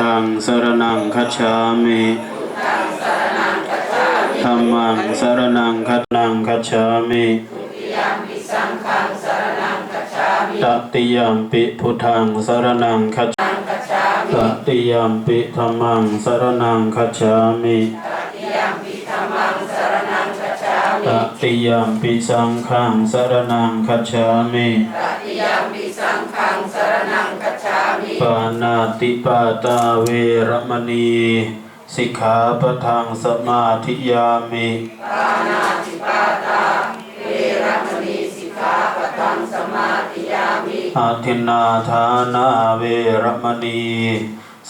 ทางสรนังคัจฉามิธรรมังสรนังคัจนังคัจฉามิตติยมปิพุทธังสรนังคัจฉาตติยมปิธรรมังสรนังคัจฉามิตติยมปิสังฆังสรนังคัจฉามิ ปานาติปาตาเวรมณี สิกขาปะทังสมาธิยามิอาทินนาทานาเวรมณี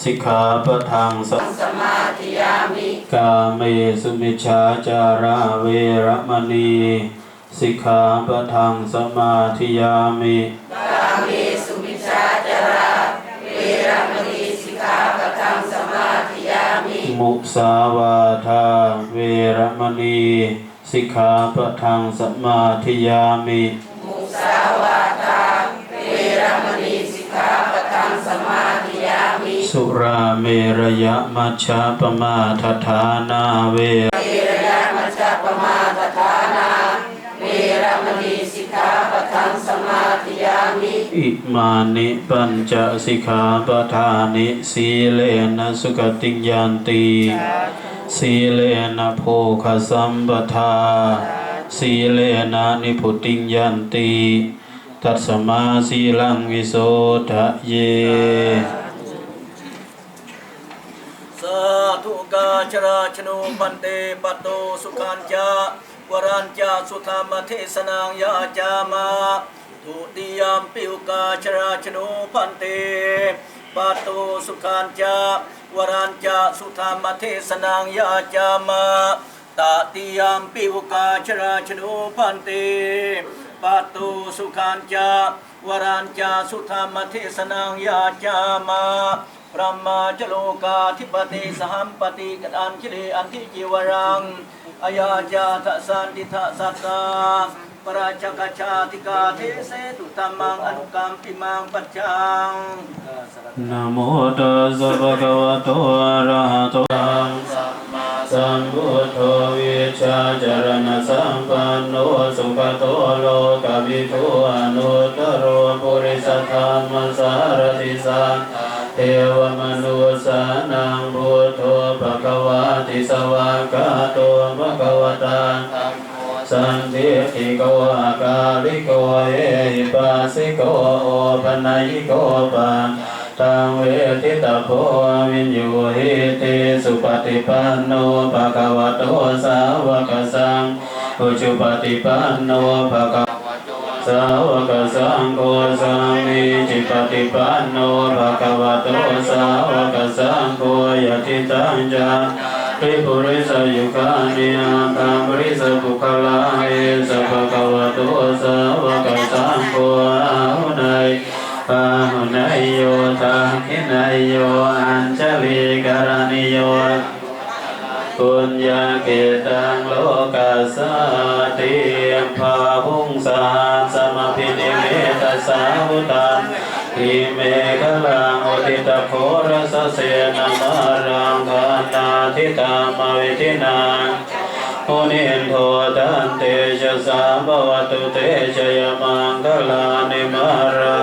สิกขาปะทังสมาธิยามิกาเมสุมิชฌาจาราเวรมณี สิกขาปะทังสมาธิยามิมุสาวาทาเวรมณีสิกขาปะทังสมาธิยามิสุราเมรยมัชฌะปมาทฐานาเว อิมานิปัญจสิกขาปทานิสีเลนะสุขติยันติสีเลนะโภคสัมปทาสีเลนะนิพุติยันติตัสมาสีลังวิโสทะเยสาธุกาชราชนุปันเตปตโตสุขันจา วรัญจาสุธรรมเทศนางยาจามาทุติยามปิวกาชราชนุพันเตปตโตสุขันจาวรัญจาสุธรรมเทศนางยาจามาตติยามปิวกาชราชนุพันเตปตโตสุขันจาวรัญจาสุธรรมเทศนางยาจามา พระมาจโลกาธิปติสหัมปติกัอันคิเลอันทิจิวรังอายาจาทะสันติทะสัตตาปราชกชาติกาเทเสตุตัมมังอนุกรรมปิมังปัจจังนะโมตัสสะภะคะวะโตอะระหะโต สันติติโกอาคาลิโกเอปัสสิโกโอปัญญิโกปันตังเวทิตาโพวินโยหิติสุปฏิปันโนภะคะวะโตสาวกสังอุจุปฏิปันโนภะคะสาวกสังโฆสามิจิปฏิปันโนภะคะวะโตสาวกสังโฆยติตังจา ปิปุริสยุคานิอาคาปริสปุคลาเอสภะคะวะโตสาวกสังโฆอาหุนัยปาหุนัยโยตาคินัยโยอัญชลีการณิโยปุญญาเกตังโลกัสสติภาหุงสาสมพินิเมตสาวุตัน อิเมฆลังอุทิตโครสเสนามารังคานาทิตามวิทินังมุนินโทตันเตชะสาภวตุเตชยมังคลานิมารา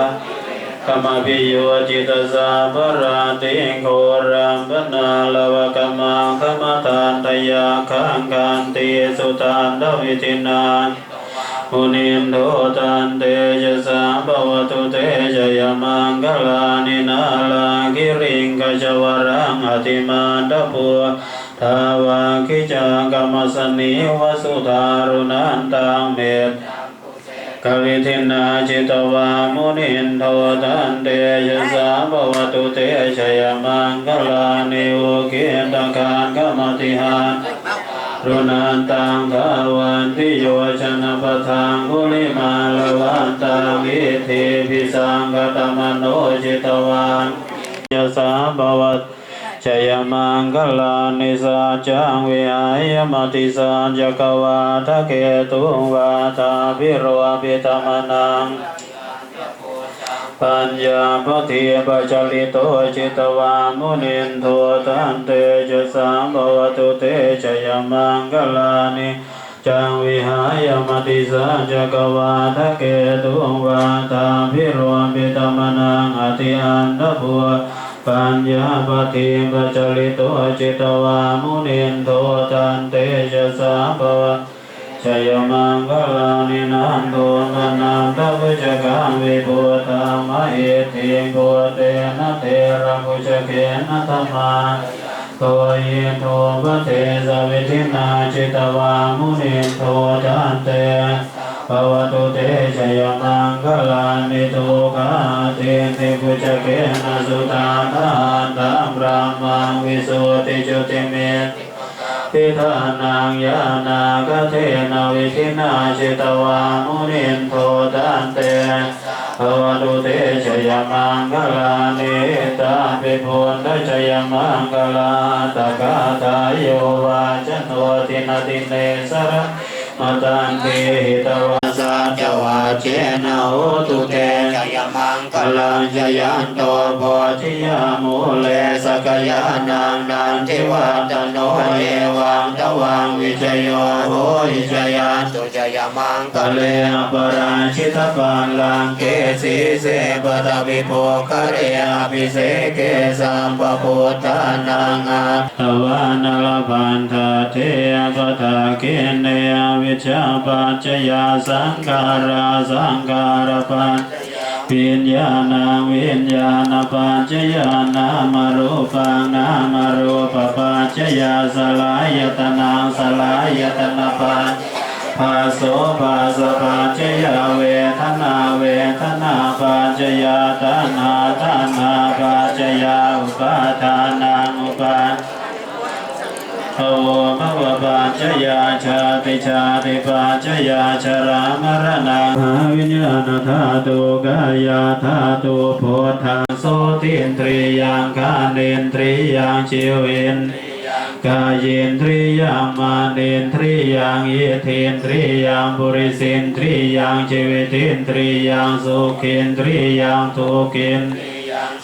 ขมาพิโยจิตสาภราติโครัมปนาลวกมังขมาทานตยาขังกันติสุทานดวิตินาน มุนินโทตันเตชะสาภวตุเตชยมังคลานินาลากิริงกจวรังอติมาตปัวทาวาคิจากรรมสนิวสุธารุนันตังเมตกวิทินาจิตวามุนินโทตันเตยสาภวตุเตชยมังคลานิโอเกตังกานกมติหาน รุนันตังทาวันติโยชนะปะทังกุลิมาลวันตังวิธีพิสังกตมโนจิตวานยสาภวัตชยมังคลานิสัจังวิหายมติสัจกวาทะเกตุวาทาพิโรวิตมนัง ปัญญาปฏิปัจจลิโตจิตวามุนินโทตันเตจะสามภวตุเตชยมังกลานิจังวิหายมติสาจักวาทะเกตุงวาตาพิโรปิตมนังอติอันตพัวปัญญาปฏิปัจจลิโตจิตวามุนินโทตันเตจะสามภว ชยมังคลานินันโทนันนันตวิจกังวิปุตตามะเอติปุเตนะเทระภุจเกนะธรรมาโตเยโทปเทสวิทินาจิตวามุนิโทจันเตภวตุเตชยมังคลานิโทกาเตติภุจเกนะสุตาทานตัมบรมังวิสุทธิจุติเมต ทิฏฐานังยานาคเทนวิชินาชิตวามุนินโทตันเตภวตุเตชยมังกลานิตาปิพุนทชยมังกลาตกาตายโยวาจโนตินติเนสระมตันติหิตวา จวาเจนะโหตุเตจยมังกลังจยันโตโพธิยามุเลสกยานังนันทิวัตโนเอวังตวังวิจโยโหวิจยันตุจยมังกะเลอปราชิตปันลังเกสีเสปตวิโภคเรอภิเสเกสัมปพุทธานังอัตวานลพันธาเทปทาเกเนย ชาปัจจยาสังขาราสังขารปัจวิญญาณวิญญาณปัจจยานามรูปังนามรูปปัจจยาสลายตนังสลายตนะปัจภาโสภาสปัจจยาเวทนาเวทนาปัจจยาตัณหาตัณหาปัจจยาอุปาทานังอุปา ภวภวปัจจยาชาติชาติปัจจยาชรามรณะหาวิญญาณธาตุกายาธาตุโพธาโสตินทรียังกาเนนทรียังชีวินกายินทรียังมาเนนทรียังเยเทนทรียังบุริสินทรียังชีวิตินทรียังสุขินทรียังทุกิน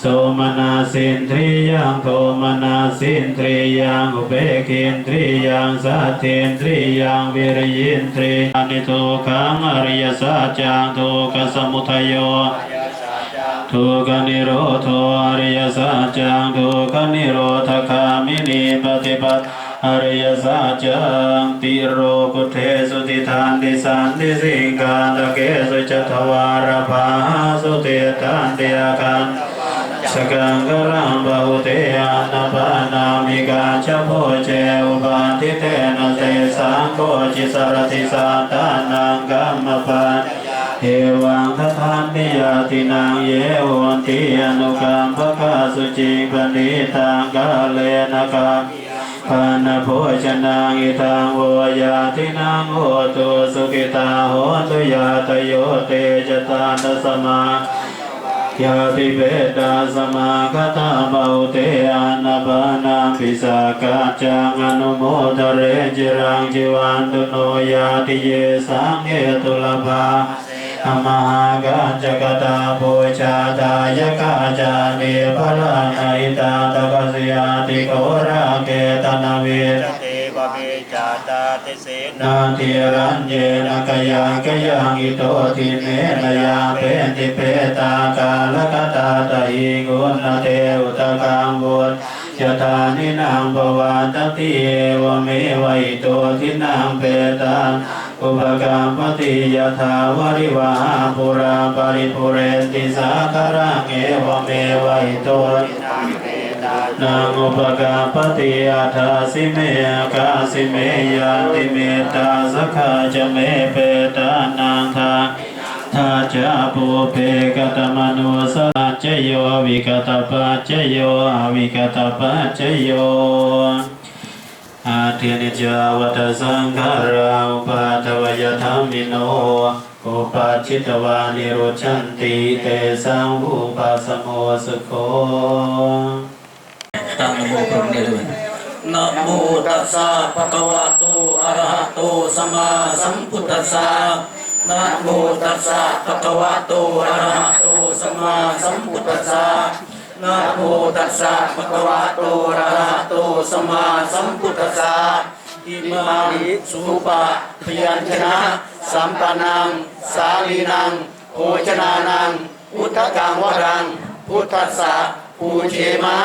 โสมนาสินทริยังโทมนาสินทริยังอุเบกินทริยังสัตถินทริยังวิริยินทริอนิทุกขังอริยสัจจังทุกขสมุทัยโยทุกนิโรธอริยสัจจังทุกนิโรธคามินีปฏิปัติอริยสัจจังติโรกุเทสุติทานติสันติสิงคาตะเกสุจทวารภาสุติตันติอาคัน สกังกรังบาหุเตอานาปานามิกาชโพเจอุปาทิเตนะเตสังโฆจิสรติสาตานังกัมมปันเอวังทัทานนิยตินางเยวันติอนุกัมภคาสุจิปนิตังกาเลนะกาปานโภชนางอิทังโวยาตินังโหตุสุขิตาโหตุยาตโยเตจตานสมา ยาติเวตาสมาคตาเบาเตอานาปานาปิสากาจังอนุโมทเรจิรังจิวันตุโนยาติเยสังเอตุลภาอมหากาจกตาโพชาตายกาจาเนพลานาอิตาตกสยาติโกราเกตนาเวสติบเมจา ติเสนาทิรัญเยนกยังกยังอิโตทิเมนยาเปติเปตากาลกตาตหิกุณเทอุตกังบุตยตานินางปวาตติเอวเมวัยโตทินางเปตังอุปกรรมปฏิยถาวริวาปุราปริปุเรติสาคารังเอวเมวัยโต นาเมตานาอุปกาปฏิอาทาสิเมกาสิเมยันติเมตาสขาจะเมเปตานังทาทาจะปุเพกตมนุสาจโยวิกตปัจโยอวิกตปัจโยอาเทนิจาวัตสังขาราอุปาทวยธรรมิโนอุปัชชิตวานิโรชันติเตสังอุปัสโมสโค ตังนโมพรมได้เลยนะโมตัสสะภะคะวะโตอะระหะโตสัมมาสัมพุทธัสสะนะโมตัสสะภะคะวะโตอะระหะโตสัมมาสัมพุทธัสสะนะโมตัสสะภะคะวะโตอะระหะโตสัมมาสัมพุทธัสสะอิมานิสุปะพยัญชนะสัมปนัง สาลีนังโภชนานังพุทธกังวรัง พุทธัสสะปูเชมะ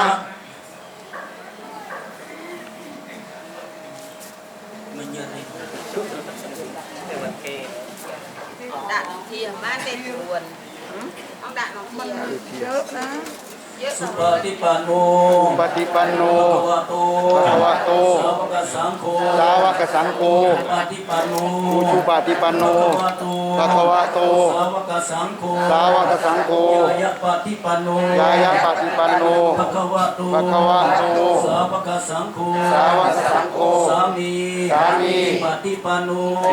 Đạn nòng thiềm, ba tên buồn. Ông đạn nòng thiềm. Dỡ đó. สุปฏิปันโน ปฏิปันโนภะวะโต สัพพะสังโฆ สา กสังโฆปฏิปันโนอุปฏิปันโนภะคะวะโตภะคะวะโต สาวกสังโฆสาวกสังโฆยายะปฏิปันโนยายะปฏิปันโนภะคะวะโตภะคะวะโต สาวกสังโฆสาวกสังโฆสามีสามีปฏิปันโน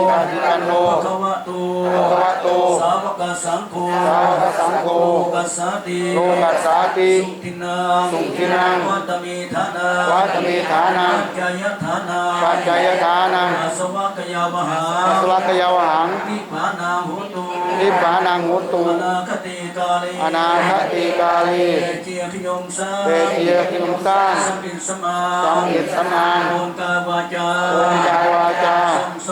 ปฏิปันโนภะคะวะโตภะคะวะโต สาวกสังโฆสาวกสังโฆโลกัสสาติโลกัสสาติสุทินังสุทินังวัตมีฐานาวัตมีฐานังปัจจยฐานาปัจจัยทานังอาสวะกยาวหาอัสลักยาวหังนิพพานาหุตุนิพพานังหุตุอนาคติกาลีอนาคติกาลีเตเจียขยมสาเตเจียขิมสร้างสัมปินสมาสัมปินสมาโอมกาวาจาโอมกาวาจาสมโซ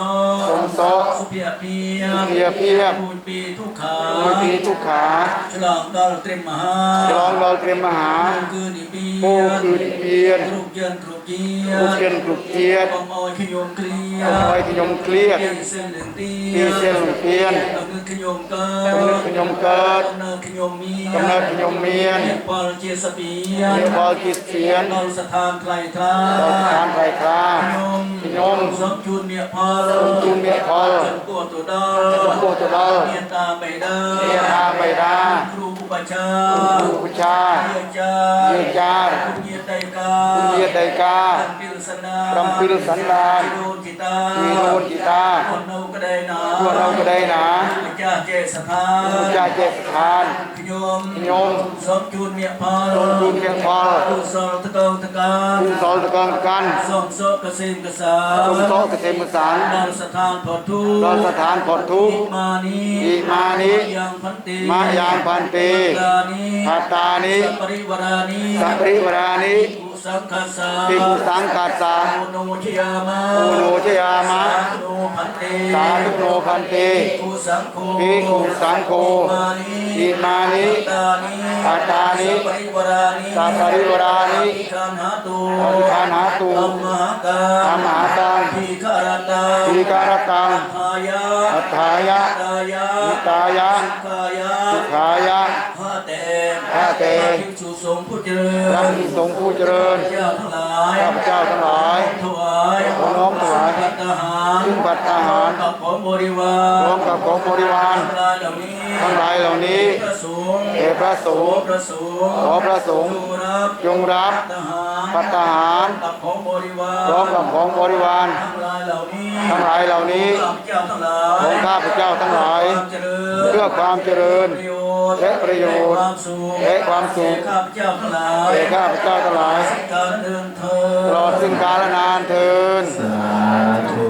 สมโสสุเพียเพียสุเพียเพียปูนปีทุกขาโอปีทุกขาฉลองดอลเตรียมมหาฉลองเราเตรียมมหาคือนิเปียโอ้คือนิเปียนกรุกเยินกรุกเจียลูกเกียนกรุกเกียรติปมอยขยมเกลียคอยขยมเครียดเปียนเส้นหนึ่งเตียเปียนเส้นหนึ่งเตียนกำเนิดขยมเกิกำเนิดขยมเกิดกำเนิดขยมเมียกำเนิดขยมเมียนเรียกปอลเจียสเปียเรียกบอลกิดเสียนเราสถานไกลคลาเราทานไตรคลาขยมขยมสมจุนเมียพอลสมจุนเมียพอลจนตัวตัวดอจนตัวตัวดอเมียตาไปเด้อเมียตาไปดาครูผู้ประชาครูผู้ชาเยียจาเยียจาคุณเยียไตกาคุณเยียไตการำพิลสนารำพิลสันดานโดนจิตามีโนนจิตาคนเรឧបចារឧបចារយាចារយាចារពុញ្ញាតីកាពុញ្ញាតីកាអំពីលសណ្ដាអំពីលសណ្ដាជីដូនជីតាជីដូនជីតាគុណនៅក្ដីណាគុណនៅក្ដីណាអចារចេសថាអចារចេសថាខ្ញុំខ្ញុំសូមជូនមេផលសូមជូនមេផលគុសលតកងតកានគុសលតកងតកានសូមសូកសិមកសាសូមសូកសិមកសាដល់ស្ថានពធុដល់ស្ថានពធុមានីមានីយ៉ាងផន្តិមាយ៉ាងផន្តិะยั งพันติตานิพัตตานิสัปปริวารานิสัพริวรานิอุสังคัสสะภิกขุสังกัสสะโอโนชยามะโอโนชยามะ สาธุโนพันติสาธุโนพันติภิกขุสังโฆภิกขุสังโฆมานิอิมานิตานิปัตตานิสัปปริวารานิสัพปริวรานิ อธิฆานาตุอธิฆานาตุธัมมหกาธัมมหกัง ทีฆารตังทีการตังทายะอัฏฐายะตายะนิตายะสุขายะสุขายะพระเตข้าแต่ ภิกษุสงฆ์ผู้เจริญ พระภิกษุสงฆ์ผู้เจริญเจ้าทั้งหลายข้าพเจ้าทั้งหลายถวายขอน้อมถวายพัตตาหารซึ่งปัตตาหารกับของบริวารพร้อมกับของบริวารทั้งหลายเหล่านี้ทั้งหลายเหล่านี้พระสงฆ์เอพระสงฆ์พระสงฆ์ขอพระสงฆ์จงรับจงรับทหารปัตตาหารกับของบริวารพร้อมกับของบริวารทั้งหลายเหล่านี้ทั้งหลายเหล่านี้ข้าพเจ้าทั้งหลายของข้าพเจ้าทั้งหลายเพื่อความเจริญ เพื่อความเจริญและประโยชน์และประโยชน์ความสุขและความสุขแก่ข้าพเจ้าทั้งหลายแก่ข้าพเจ้าทั้งหลายการเดินเธอตลอดซึ่งกาลนานเทินสาธุ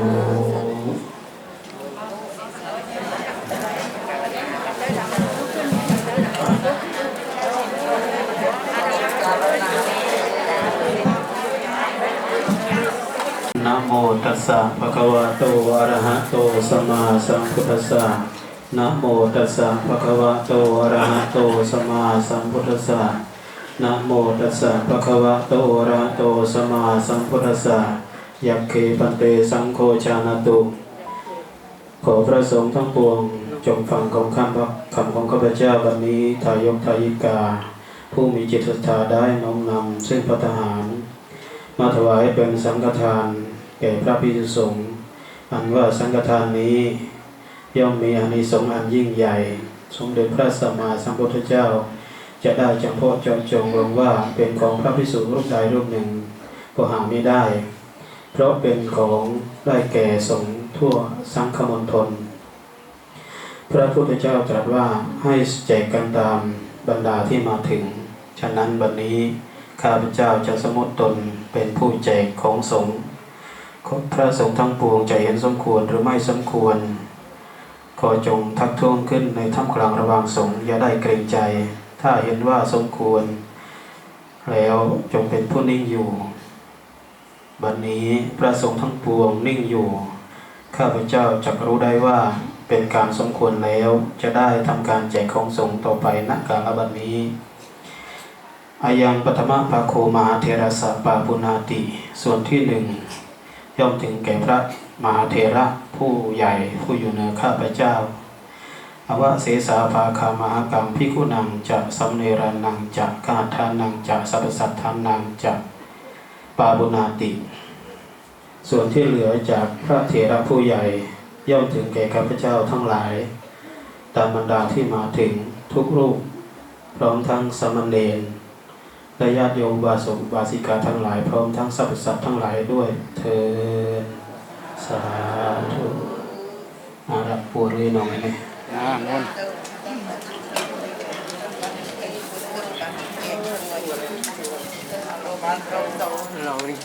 นะโมตัสสะภะคะวะโตอะระหะโตสัมมาสัมพุทธัสสะ นะโมตัสสะภะคะวะโตอะระหะโตสัมมาสัมพุทธัสสะนะโมตัสสะภะคะวะโตอะระหะโตสัมมาสัมพุทธัสสะยัคเคปันเตสังโฆชานะตุขอพระสงฆ์ทั้งปวงจงฟังของคำพระคำของข้าพเจ้าวันนี้ทายกทายิกา ผู้มีจิตศรัทธาได้น้อมนำซึ่งพระทหาร มาถวายเป็นสังฆทาน แก่พระภิกษุสงฆ์อันว่าสังฆทานนี้ ย่อมมีอานิสงส์อันยิ่งใหญ่ สมเด็จพระสัมมาสัมพุทธเจ้า จะได้จำเพาะจาะจงลงว่าเป็นของพระภิกษุรูปใดรูปหนึ่งก็หาไม่ได้ เพราะเป็นของได้แก่สงทั่วสังฆมณฑลพระพุทธเจ้าตรัสว่าให้แจกกันตามบรรดาที่มาถึง ฉะนั้นบัดนี้ข้าพเจ้าจะสมมติตนเป็นผู้แจกของสงฆ์พระสงฆ์ทั้งปวงจะเห็นสมควรหรือไม่สมควร ขก็จงทักท้วงขึ้นในท่ามกลางระวางสงอย่าได้เกรงใจ ถ้าเห็นว่าสมควร แล้วจงเป็นผู้นิ่งอยู่ บัดนนี้พระสงฆ์ทั้งปวงนิ่งอยู่ ข้าพเจ้าจักรู้ได้ว่าเป็นการสมควรแล้วจะได้ทำการแจกของสงฆ์ต่อไปณกาลบัดนี้อายังปฐมภาโคมาเทระสะปาปุนาติ ส่วนที่หนึ่งย่อมถึงแก่พระ มหาเทระผู้ใหญ่ผู้อยู่เหนือข้าพเจ้าอวเสสาภาคามหากรรมพิกุนังจะสัมเนรานังจะกาทานังจะสัพสัทธานังจะปาบุนาติ ส่วนที่เหลือจากพระเถระผู้ใหญ่ย่อมถึงแก่ข้าพเจ้าทั้งหลาย ตามบรรดาที่มาถึงทุกรูป พร้อมทั้งสามเณรและญาติโยมบาสกบาสิกาทั้งหลาย พร้อมทั้งสรรพสัตทั้งหลายด้วยเธอ สาธุอารับปูรีหน่อยไหมอ่ามนต์เรานี่